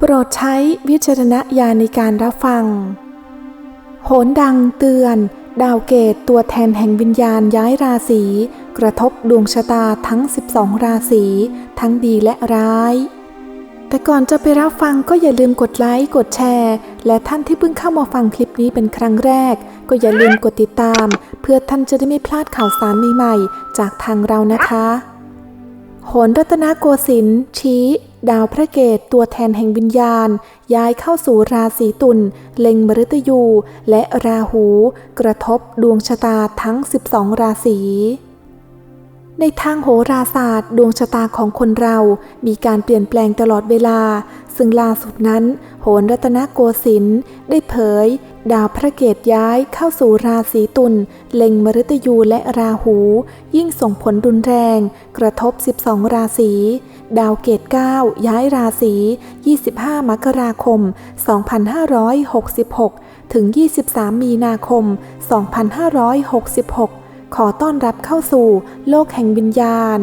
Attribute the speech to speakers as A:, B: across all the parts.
A: โปรดใช้วิจารณญาณในการรับฟัง โหนดังเตือน ดาวเกตตัวแทนแห่งวิญญาณย้ายราศี กระทบดวงชะตาทั้ง 12 ราศี ทั้งดีและร้าย แต่ก่อนจะไปรับฟังก็อย่าลืมกดไลค์กดแชร์ และท่านที่เพิ่งเข้ามาฟังคลิปนี้เป็นครั้งแรก ก็อย่าลืมกดติดตาม เพื่อท่านจะได้ไม่พลาดข่าวสารใหม่ๆจากทางเรานะคะโหนรัตนโกสินทร์ชี้ ดาวพระเกตตัวแทนแห่งวิญญาณ ย้ายเข้าสู่ราศีตุลเล็งมฤตยู และราหู กระทบดวงชะตาทั้ง 12 ราศี ในทางโหราศาสตร์ ดวงชะตาของคนเรา มีการเปลี่ยนแปลงตลอดเวลา ซึ่งล่าสุดนั้น โหนรัตนโกสินทร์ได้เผย ดาวพระเกตย้ายเข้าสู่ราศีตุลเล็งมฤตยูและราหู ยิ่งส่งผลรุนแรง กระทบ 12 ราศี ดาวเกต 9 ย้ายราศี 25 มกราคม 2566 ถึง 23 มีนาคม 2566 ขอต้อนรับเข้าสู่โลกแห่งวิญญาณ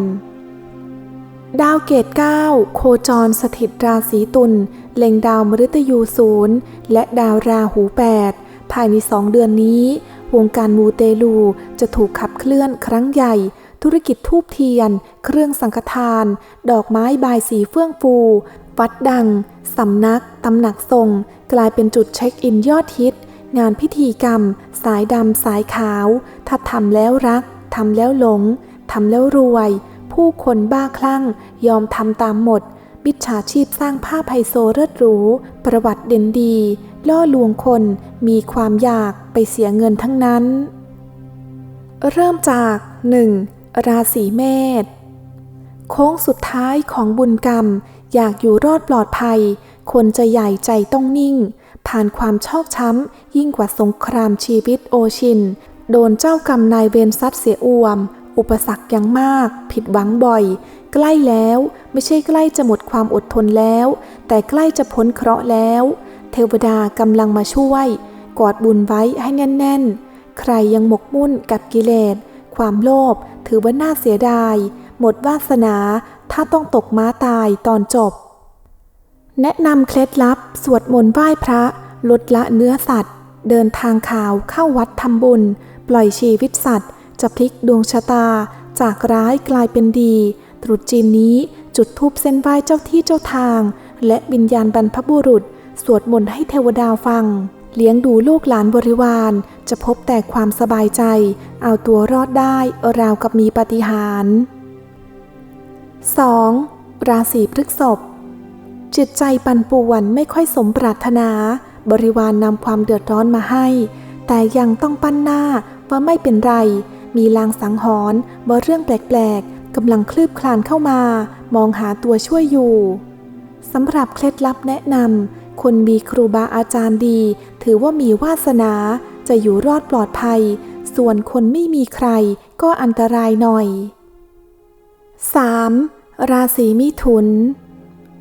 A: ดาวเกต9โคจรสถิตราศีตุลเล็งดาวมฤตยูศูนย์และดาวราหู 8 ภายในสองเดือนนี้ วงการมูเตลูจะถูกขับเคลื่อนครั้งใหญ่ ธุรกิจทูบเทียน เครื่องสังฆทาน ดอกไม้บายสีเฟื่องฟู วัดดัง สำนัก ตำหนักทรง กลายเป็นจุดเช็คอินยอดฮิต งานพิธีกรรม สายดำสายขาว ถ้าทำแล้วรักทำแล้วหลงทำแล้วรวย ผู้คนบ้าคลั่ง ยอมทำตามหมดมิจฉาชีพสร้างภาพไฮโซเลิศหรู ประวัติเด่นดี ล่อลวงคนมีความอยากไปเสียเงินทั้งนั้น เริ่มจาก 1. ราศีเมษโค้งสุดท้ายของบุญกรรม อยากอยู่รอดปลอดภัย คนจะใหญ่ใจต้องนิ่ง ผ่านความชอกช้ำ ยิ่งกว่าสงครามชีวิตโอชิน โดนเจ้ากรรมนายเวรซัดเสียอวม อุปสรรคยังมาก ผิดหวังบ่อย ใกล้แล้วไม่ใช่ใกล้จะหมดความอดทนแล้ว แต่ใกล้จะพ้นเคราะห์แล้ว เทวดากำลังมาช่วย กอดบุญไว้ให้แน่น ๆ ใครยังหมกมุ่นกับกิเลส ความโลภถือว่าน่าเสียดาย หมดวาสนาถ้าต้องตกม้าตายตอนจบแนะนำเคล็ดลับ สวดมนต์ไหว้พระ ลดละเนื้อสัตว์ เดินทางข่าวเข้าวัดทำบุญ ปล่อยชีวิตสัตว์ จะพลิกดวงชะตา จากร้ายกลายเป็นดี ตรุษจีนนี้จุดทูบเส้นไหว้เจ้าที่เจ้าทาง และวิญญาณบรรพบุรุษ สวดมนต์ให้เทวดาฟัง เลี้ยงดูลูกหลานบริวาร จะพบแต่ความสบายใจ เอาตัวรอดได้ราวกับมีปาฏิหาริย์ 2. ราศีพฤษภจิตใจปั่นป่วนไม่ค่อยสมปรารถนา บริวารนนำความเดือดร้อนมาให้ แต่ยังต้องปั้นหน้าว่าไม่เป็นไร มีลางสังหรณ์ว่าเรื่องแปลกๆกำลังคลืบคลานเข้ามา มองหาตัวช่วยอยู่สำหรับเคล็ดลับแนะนำคนมีครูบาอาจารย์ดี ถือว่ามีวาสนาจะอยู่รอดปลอดภัย ส่วนคนไม่มีใครก็อันตรายหน่อย 3. ราศีมิถุน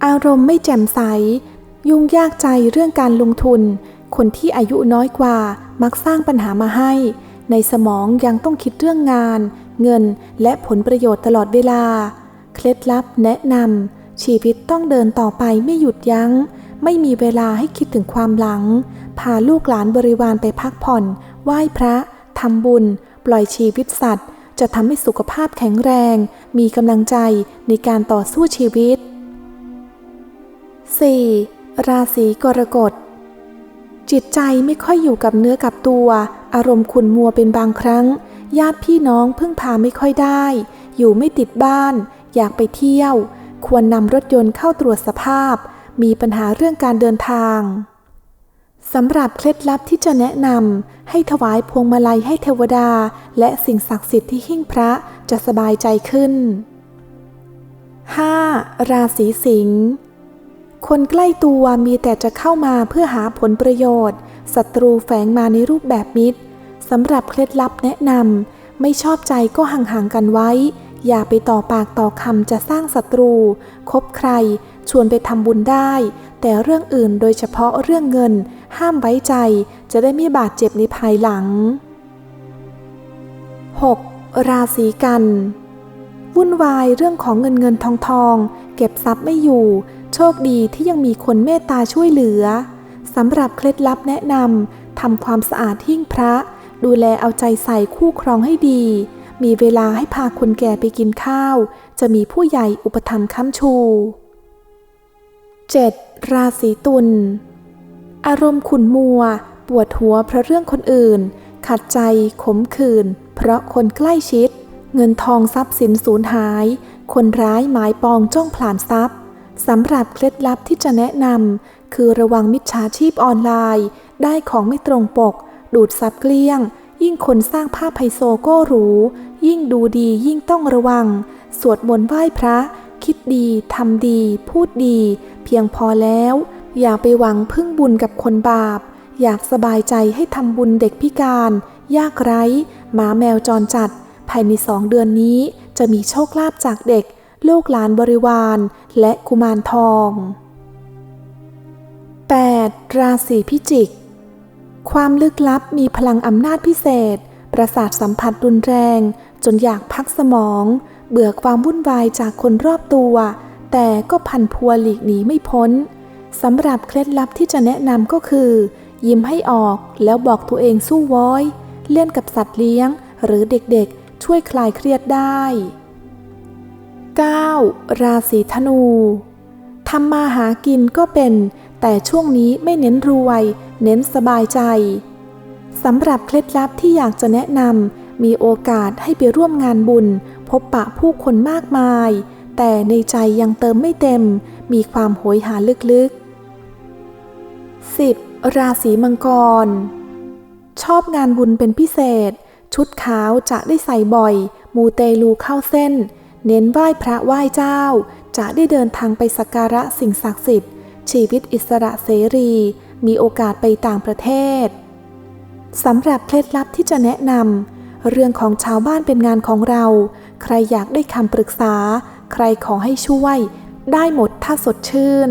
A: อารมณ์ไม่แจ่มใส ยุ่งยากใจเรื่องการลงทุน คนที่อายุน้อยกว่ามักสร้างปัญหามาให้ ในสมองยังต้องคิดเรื่องงาน เงินและผลประโยชน์ตลอดเวลา เคล็ดลับแนะนำชีวิตต้องเดินต่อไปไม่หยุดยัง้ง ไม่มีเวลาให้คิดถึงความหลัง พาลูกหลานบริวารไปพักผ่อน ไหว้พระทำบุญ ปล่อยชีวิตสัตว์ จะทำให้สุขภาพแข็งแรง มีกำลังใจในการต่อสู้ชีวิต 4. ราศีกรกฎ จิตใจไม่ค่อยอยู่กับเนื้อกับตัว อารมณ์ขุ่นมัวเป็นบางครั้ง ญาติพี่น้องพึ่งพาไม่ค่อยได้ อยู่ไม่ติดบ้าน อยากไปเที่ยว ควรนำรถยนต์เข้าตรวจสภาพ มีปัญหาเรื่องการเดินทางสำหรับเคล็ดลับที่จะแนะนำให้ถวายพวงมาลัยให้เทวดา และสิ่งศักดิ์สิทธิ์ที่หิ้งพระจะสบายใจขึ้น 5. ราศีสิงห์ คนใกล้ตัวมีแต่จะเข้ามาเพื่อหาผลประโยชน์ศัตรูแฝงมาในรูปแบบมิตรสำหรับเคล็ดลับแนะนำไม่ชอบใจก็ห่างๆกันไว้ อย่าไปต่อปากต่อคำจะสร้างศัตรู คบใคร ชวนไปทำบุญได้ แต่เรื่องอื่นโดยเฉพาะเรื่องเงิน ห้ามไว้ใจ จะได้ไม่บาดเจ็บในภายหลัง 6. ราศีกัน วุ่นวายเรื่องของเงินเงินทองทอง เก็บทรัพย์ไม่อยู่ โชคดีที่ยังมีคนเมตตาช่วยเหลือสำหรับเคล็ดลับแนะนำทำความสะอาดหิ้งพระ ดูแลเอาใจใส่คู่ครองให้ดี มีเวลาให้พาคนแก่ไปกินข้าว จะมีผู้ใหญ่อุปถัมภ์ค้ำชู 7. ราศีตุลอารมณ์ขุ่นมัว ปวดหัวเพราะเรื่องคนอื่น ขัดใจขมขื่นเพราะคนใกล้ชิด เงินทองทรัพย์สินสูญหาย คนร้ายหมายปองจ้องผลานทรัพย์ สำหรับเคล็ดลับที่จะแนะนำคือระวังมิจฉาชีพออนไลน์ ได้ของไม่ตรงปก ดูดซับเกลี้ยง ยิ่งคนสร้างภาพไฮโซก็รู้ ยิ่งดูดียิ่งต้องระวัง สวดมนต์ไหว้พระ คิดดีทำดี พูดดี เพียงพอแล้ว อย่าไปหวังพึ่งบุญกับคนบาป อยากสบายใจให้ทำบุญเด็กพิการ ยากไร้ หมาแมวจรจัด ภายในสองเดือนนี้จะมีโชคลาภจากเด็ก ลูกหลานบริวารและกุมารทอง 8. ราศีพิจิก ความลึกลับมีพลังอำนาจพิเศษ ประสาทสัมผัสรุนแรง จนอยากพักสมอง เบื่อความวุ่นวายจากคนรอบตัว แต่ก็พันพัวหลีกหนีไม่พ้นสำหรับเคล็ดลับที่จะแนะนำก็คือ ยิ้มให้ออกแล้วบอกตัวเองสู้ว้อย เล่นกับสัตว์เลี้ยง หรือเด็กๆ ช่วยคลายเครียดได้ 9. ราศีธนูทำมาหากินก็เป็น แต่ช่วงนี้ไม่เน้นรวย เน้นสบายใจสำหรับเคล็ดลับที่อยากจะแนะนำมีโอกาสให้ไปร่วมงานบุญ พบปะผู้คนมากมาย แต่ในใจยังเติมไม่เต็ม มีความโหยหาลึกๆ 10. ราศีมังกร ชอบงานบุญเป็นพิเศษ ชุดขาวจะได้ใส่บ่อย มูเตลูเข้าเส้น เน้นไหว้พระไหว้เจ้า จะได้เดินทางไปสักการะสิ่งศักดิ์สิทธิ์ ชีวิตอิสระเสรี มีโอกาสไปต่างประเทศสำหรับเคล็ดลับที่จะแนะนำเรื่องของชาวบ้านเป็นงานของเรา ใครอยากได้คำปรึกษา ใครขอให้ช่วย ได้หมดถ้าสดชื่น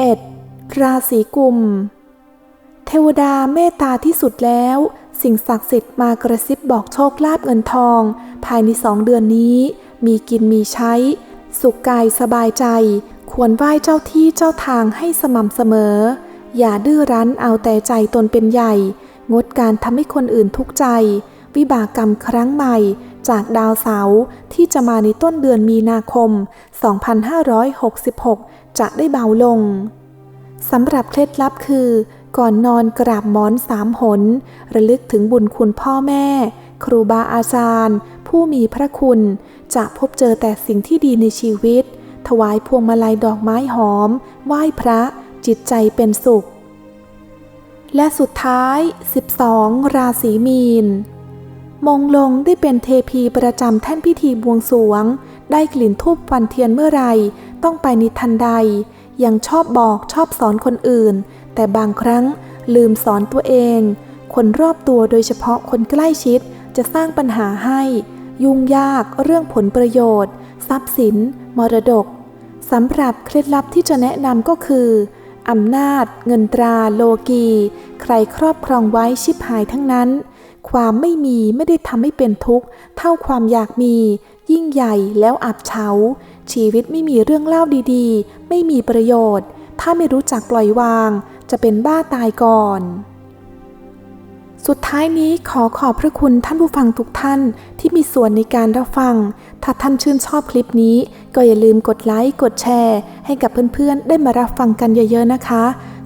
A: 11. ราศีกุม เทวดาเมตตาที่สุดแล้ว สิ่งศักดิ์สิทธิ์มากระซิบบอกโชคลาภเงินทอง ภายในสองเดือนนี้ มีกินมีใช้ สุขกายสบายใจ ควรไหว้เจ้าที่เจ้าทางให้สม่ำเสมอ อย่าดื้อรั้นเอาแต่ใจตนเป็นใหญ่ งดการทำให้คนอื่นทุกข์ใจ วิบากกรรมครั้งใหม่จากดาวเสาร์ที่จะมาในต้นเดือนมีนาคม 2566 จะได้เบาลง สำหรับเคล็ดลับคือ ก่อนนอนกราบหมอนสามหน ระลึกถึงบุญคุณพ่อแม่ ครูบาอาจารย์ ผู้มีพระคุณ จะพบเจอแต่สิ่งที่ดีในชีวิต ถวายพวงมาลัยดอกไม้หอม ไหว้พระจิตใจเป็นสุข และสุดท้าย 12 ราศีมีน มงลงได้เป็นเทพีประจำแท่นพิธีบวงสวง ได้กลิ่นทูบฟันเทียนเมื่อไรต้องไปในทันใด ยังชอบบอกชอบสอนคนอื่น แต่บางครั้งลืมสอนตัวเอง คนรอบตัวโดยเฉพาะคนใกล้ชิด จะสร้างปัญหาให้ ยุ่งยากเรื่องผลประโยชน์ ทรัพย์สิน มรดกสำหรับเคล็ดลับที่จะแนะนำก็คืออำนาจ เงินตรา โลกี ใครครอบครองไว้ชิบหายทั้งนั้น ความไม่มีไม่ได้ทำให้เป็นทุกข์ เท่าความอยากมี ยิ่งใหญ่แล้วอับเฉา ชีวิตไม่มีเรื่องเล่าดีๆ ไม่มีประโยชน์ ถ้าไม่รู้จักปล่อยวาง จะเป็นบ้าตายก่อน สุดท้ายนี้ขอขอบพระคุณท่านผู้ฟังทุกท่านที่มีส่วนในการรับฟัง ถ้าท่านชื่นชอบคลิปนี้ ก็อย่าลืมกดไลค์ กดแชร์ ให้กับเพื่อนๆ ได้มารับฟังกันเยอะๆนะคะ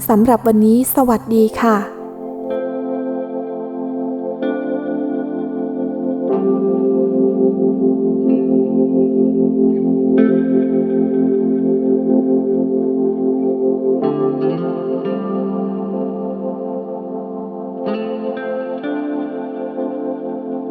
A: สำหรับวันนี้สวัสดีค่ะ